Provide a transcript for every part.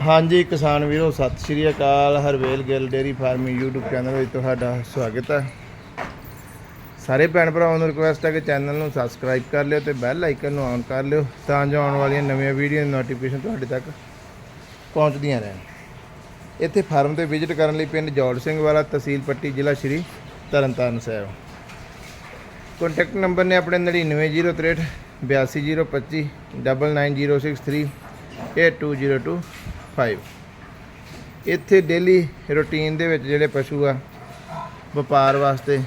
ਹਾਂਜੀ, ਕਿਸਾਨ ਵੀਰੋ, ਸਤਿ ਸ਼੍ਰੀ ਅਕਾਲ। Harvel Gill dairy farming YouTube channel ਵਿੱਚ ਤੁਹਾਡਾ ਸਵਾਗਤ ਹੈ। ਸਾਰੇ ਭੈਣ ਭਰਾਵਾਂ ਨੂੰ ਰਿਕੁਐਸਟ ਹੈ ਕਿ ਚੈਨਲ ਨੂੰ ਸਬਸਕ੍ਰਾਈਬ ਕਰ ਲਿਓ ਤੇ ਬੈਲ ਆਈਕਨ ਨੂੰ ਔਨ ਕਰ ਲਿਓ, ਤਾਂ ਜੋ ਆਉਣ ਵਾਲੀਆਂ ਨਵੀਆਂ ਵੀਡੀਓ ਦੀ ਨੋਟੀਫਿਕੇਸ਼ਨ ਤੁਹਾਡੇ ਤੱਕ ਪਹੁੰਚਦੀਆਂ ਰਹਿਣ। ਇੱਥੇ ਫਾਰਮ ਤੇ ਵਿਜ਼ਿਟ ਕਰਨ ਲਈ ਪਿੰਡ ਜੋੜ ਸਿੰਘ ਵਾਲਾ, ਤਹਿਸੀਲ ਪੱਟੀ, ਜ਼ਿਲ੍ਹਾ ਸ਼੍ਰੀ ਤਰਨਤਾਰਨ ਸਾਹਿਬ। ਕੰਟੈਕਟ ਨੰਬਰ ਨੇ ਆਪਣੇ 99063 82025 99063 82025 ਇੱਥੇ ਡੇਲੀ ਰੁਟੀਨ ਦੇ ਵਿੱਚ ਜਿਹੜੇ ਪਸ਼ੂ ਆ, ਵਪਾਰ ਵਾਸਤੇ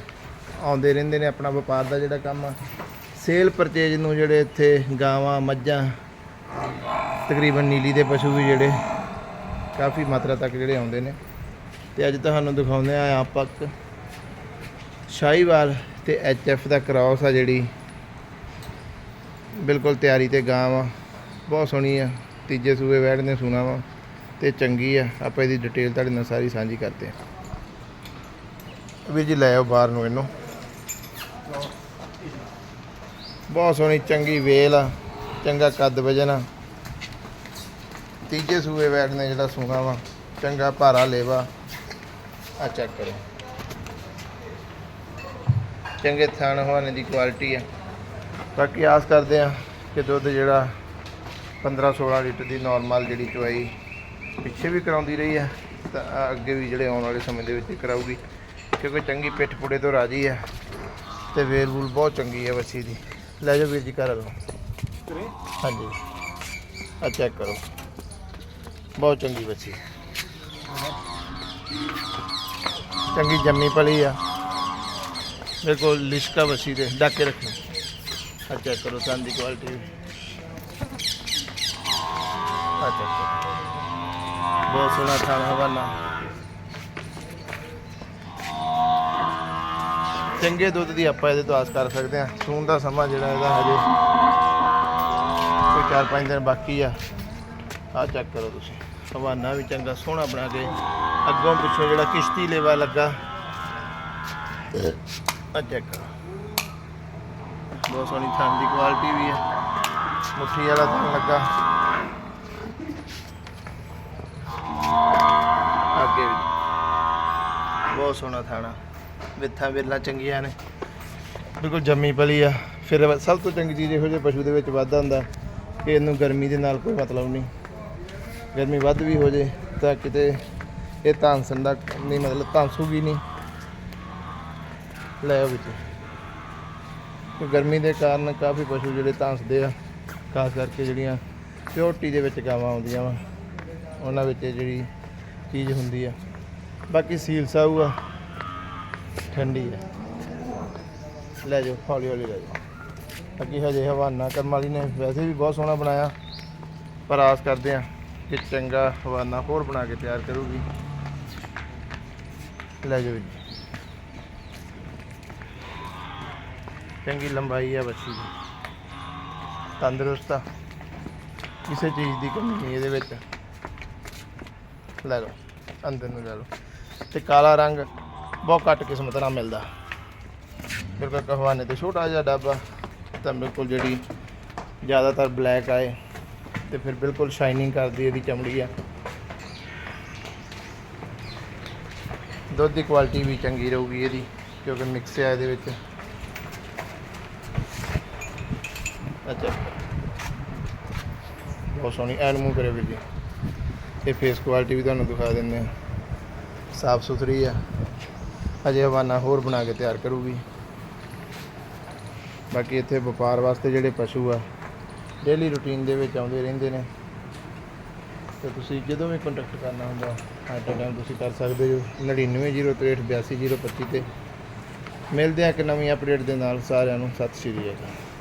ਆਉਂਦੇ ਰਹਿੰਦੇ ਨੇ, ਆਪਣਾ ਵਪਾਰ ਦਾ ਜਿਹੜਾ ਕੰਮ ਆ। ਸੇਲ ਪਰਚੇਜ ਨੂੰ ਜਿਹੜੇ ਇੱਥੇ ਗਾਵਾਂ, ਮੱਝਾਂ, ਤਕਰੀਬਨ ਨੀਲੀ ਦੇ ਪਸ਼ੂ ਵੀ ਜਿਹੜੇ ਕਾਫੀ ਮਾਤਰਾ ਤੱਕ ਜਿਹੜੇ ਆਉਂਦੇ ਨੇ। ਤੇ ਅੱਜ ਤੁਹਾਨੂੰ ਦਿਖਾਉਂਦੇ ਆ ਆਪਾਂ ਇੱਕ ਸ਼ਾਹੀਵਾਲ ਤੇ ਐਚਐਫ ਦਾ ਕ੍ਰਾਸ ਆ ਜਿਹੜੀ। ਬਿਲਕੁਲ ਤਿਆਰੀ ਤੇ ਗਾਂ ਵਾ ਬਹੁਤ ਸੋਹਣੀ ਆ। ਤੀਜੇ ਸੂਏ ਵੈੜ ਨੇ ਸੁਣਾ ਵਾ। ਤੇ ਚੰਗੀ ਆ ਆਪਾਂ ਇਹਦੀ ਡਿਟੇਲ ਤੁਹਾਡੇ ਨਾਲ ਸਾਰੀ ਸਾਂਝੀ ਕਰਦੇ ਆ ਵੀਰ ਜੀ ਲੈ ਆਓ ਬਾਹਰ ਨੂੰ ਇਹਨੂੰ। ਬਹੁਤ ਸੋਹਣੀ ਚੰਗੀ ਵੇਲ ਆ ਚੰਗਾ ਕੱਦ ਵਜਨ ਆ। ਤੀਜੇ ਸੂਏ ਵੈੜ ਨੇ ਜਿਹੜਾ ਸੁਣਾ ਵਾ ਚੰਗਾ ਭਾਰਾ ਲੇਵਾ। ਆ ਚੈੱਕ ਕਰੋ। ਚੰਗੇ ਥਣ ਹਵਾਨੇ ਦੀ ਕੁਆਲਿਟੀ ਆ। ਬਾਕੀ ਆਸ ਕਰਦੇ ਆ ਕਿ ਦੁੱਧ ਜਿਹੜਾ 15 16 ਲੀਟਰ ਦੀ ਨਾਰਮਲ ਜਿਹੜੀ ਚੁਆਈ ਪਿੱਛੇ ਵੀ ਕਰਾਉਂਦੀ ਰਹੀ ਆ ਤਾਂ ਅੱਗੇ ਵੀ ਜਿਹੜੇ ਆਉਣ ਵਾਲੇ ਸਮੇਂ ਦੇ ਵਿੱਚ ਕਰਾਊਗੀ ਕਿਉਂਕਿ ਚੰਗੀ ਪਿੱਠ ਪੁੜੇ ਤੋਂ ਰਾਜੀ ਆ ਤੇ ਵੇਲ ਵੂਲ ਬਹੁਤ ਚੰਗੀ ਆ ਵੱਛੀ ਦੀ। ਲੈ ਜਾਓ ਵੀਰ ਜੀ ਘਰ ਲਓ ਹਾਂਜੀ। ਆ ਚੈੱਕ ਕਰੋ। ਬਹੁਤ ਚੰਗੀ ਵੱਛੀ। ਚੰਗੀ ਜੰਮੀ ਪਲੀ ਆ। ਬਿਲਕੁਲ ਲਿਸ਼ਕਾ ਵੱਛੀ ਦੇ ਢੱਕ ਕੇ ਰੱਖੋ। ਆ ਚੈੱਕ ਕਰੋ ਸੰਦ ਦੀ ਕੁਆਲਿਟੀ ਆ ਚੈੱਕ ਬਹੁਤ ਸੋਹਣਾ ਥਾਣਾ ਹਵਾਨਾ ਚੰਗੇ ਦੁੱਧ ਦੀ ਆਪਾਂ ਇਹਦੇ ਤੋਂ ਆਸ ਕਰ ਸਕਦੇ ਹਾਂ। ਸੂਣ ਦਾ ਸਮਾਂ ਜਿਹੜਾ ਇਹਦਾ ਹਜੇ ਕੋਈ 4-5 ਦਿਨ ਬਾਕੀ ਆ। ਆ ਚੈੱਕ ਕਰੋ ਤੁਸੀਂ। ਹਵਾਨਾ ਵੀ ਚੰਗਾ ਸੋਹਣਾ ਬਣਾ ਕੇ ਅੱਗੋਂ ਪਿੱਛੋਂ ਜਿਹੜਾ ਕਿਸ਼ਤੀ ਲੇਵਾ ਲੱਗਾ। ਆ ਚੈੱਕ ਕਰੋ। ਬਹੁਤ ਸੋਹਣੀ ਥਣ ਦੀ ਕੁਆਲਿਟੀ ਵੀ ਹੈ। ਮੁੱਠੀ ਵਾਲਾ ਥਾਂ ਲੱਗਾ ਅੱਗੇ ਵੀ ਬਹੁਤ ਸੋਹਣਾ ਥਾਣਾ। ਵਿੱਥਾਂ ਵੇਲਾਂ ਚੰਗੀਆਂ ਨੇ। ਬਿਲਕੁਲ ਜੰਮੀ ਪਲੀ ਆ। ਫਿਰ ਸਭ ਤੋਂ ਚੰਗੀ ਚੀਜ਼ ਇਹੋ ਜਿਹੇ ਪਸ਼ੂ ਦੇ ਵਿੱਚ ਵਾਧਾ ਹੁੰਦਾ ਕਿ ਇਹਨੂੰ ਗਰਮੀ ਦੇ ਨਾਲ ਕੋਈ ਮਤਲਬ ਨਹੀਂ। ਗਰਮੀ ਵੱਧ ਵੀ ਹੋ ਜੇ ਤਾਂ ਕਿਤੇ ਇਹ ਧਾਂਸਣ ਦਾ ਨਹੀਂ ਮਤਲਬ ਧਾਂਸੂਗੀ ਨਹੀਂ। ਲੈ ਵਿੱਚ। ਕਿ ਗਰਮੀ ਦੇ ਕਾਰਨ ਕਾਫੀ ਪਸ਼ੂ ਜਿਹੜੇ ਧਾਂਸਦੇ ਆ, ਖਾਸ ਕਰਕੇ ਜਿਹੜੀਆਂ ਪਿਓਰਟੀ ਦੇ ਵਿੱਚ ਗਾਵਾਂ ਆਉਂਦੀਆਂ ਵਾ, ਉਹਨਾਂ ਵਿੱਚ ਜਿਹੜੀ ਚੀਜ਼ ਹੁੰਦੀ ਆ। ਬਾਕੀ ਸੀਲ ਸਾਊ ਆ। ਠੰਡੀ ਆ। ਲੈ ਜਾਓ, ਹੌਲੀ ਹੌਲੀ ਲੈ ਜਾਓ। ਬਾਕੀ ਹਜੇ ਹਵਾਨਾ ਕਰਨ ਵਾਲੀ ਨੇ। ਵੈਸੇ ਵੀ ਬਹੁਤ ਸੋਹਣਾ ਬਣਾਇਆ। ਪਰ ਆਸ ਕਰਦੇ ਆ ਕਿ ਚੰਗਾ ਹਵਾਨਾ ਹੋਰ ਬਣਾ ਕੇ ਤਿਆਰ ਕਰੂਗੀ। ਲੈ ਜਾਓ ਜੀ। ਚੰਗੀ ਲੰਬਾਈ ਆ ਬੱਚੀ ਦੀ। ਤੰਦਰੁਸਤ ਆ। ਕਿਸੇ ਚੀਜ਼ ਦੀ ਕਮੀ ਨਹੀਂ ਇਹਦੇ ਵਿੱਚ। ਲੈ ਲਓ, ਅੰਦਰ ਨੂੰ ਲੈ ਲਓ। ਤੇ ਕਾਲਾ ਰੰਗ ਬਹੁਤ ਘੱਟ ਕਿਸਮਤ ਨਾਲ ਮਿਲਦਾ। ਬਿਲਕੁਲ ਕਹਵਾਨੇ ਤੇ ਛੋਟਾ ਜਿਹਾ ਡੱਬਾ, ਤਾਂ ਬਿਲਕੁਲ ਜਿਹੜੀ ਜ਼ਿਆਦਾਤਰ ਬਲੈਕ ਆਏ, ਤੇ ਫਿਰ ਬਿਲਕੁਲ ਸ਼ਾਈਨਿੰਗ ਕਰਦੀ ਇਹਦੀ ਚਮੜੀ ਆ। ਦੁੱਧ ਦੀ ਕੁਆਲਿਟੀ ਵੀ ਚੰਗੀ ਰਹੂਗੀ ਇਹਦੀ, ਕਿਉਂਕਿ ਮਿਕਸ ਆ ਇਹਦੇ ਵਿੱਚ। ਅੱਛਾ। ਬਹੁਤ ਸੋਹਣੀ ਐਨ ਮੂੰਹ ਕਰੇ ਵੀ ਜੀ। ਇਹ ਫੇਸ ਕੁਆਲਿਟੀ ਵੀ ਤੁਹਾਨੂੰ ਦਿਖਾ ਦਿੰਦੇ ਆ ਸਾਫ਼ ਸੁਥਰੀ ਆ। ਅਜੇ ਹਵਾਨਾ ਹੋਰ ਬਣਾ ਕੇ ਤਿਆਰ ਕਰੂਗੀ। ਬਾਕੀ ਇੱਥੇ ਵਪਾਰ ਵਾਸਤੇ ਜਿਹੜੇ ਪਸ਼ੂ ਆ ਡੇਲੀ ਰੁਟੀਨ ਦੇ ਵਿੱਚ ਆਉਂਦੇ ਰਹਿੰਦੇ ਨੇ। ਤੇ ਤੁਸੀਂ ਜਦੋਂ ਵੀ ਕੰਟੈਕਟ ਕਰਨਾ ਹੁੰਦਾ ਐਟ ਟਾਈਮ ਤੁਸੀਂ ਕਰ ਸਕਦੇ ਹੋ। 9903828025 ਤੇ ਮਿਲਦੇ ਆ ਇੱਕ ਨਵੀਂ ਅਪਡੇਟ ਦੇ ਨਾਲ ਸਾਰਿਆਂ ਨੂੰ। ਸਤਿ ਸ਼੍ਰੀ ਅਕਾਲ।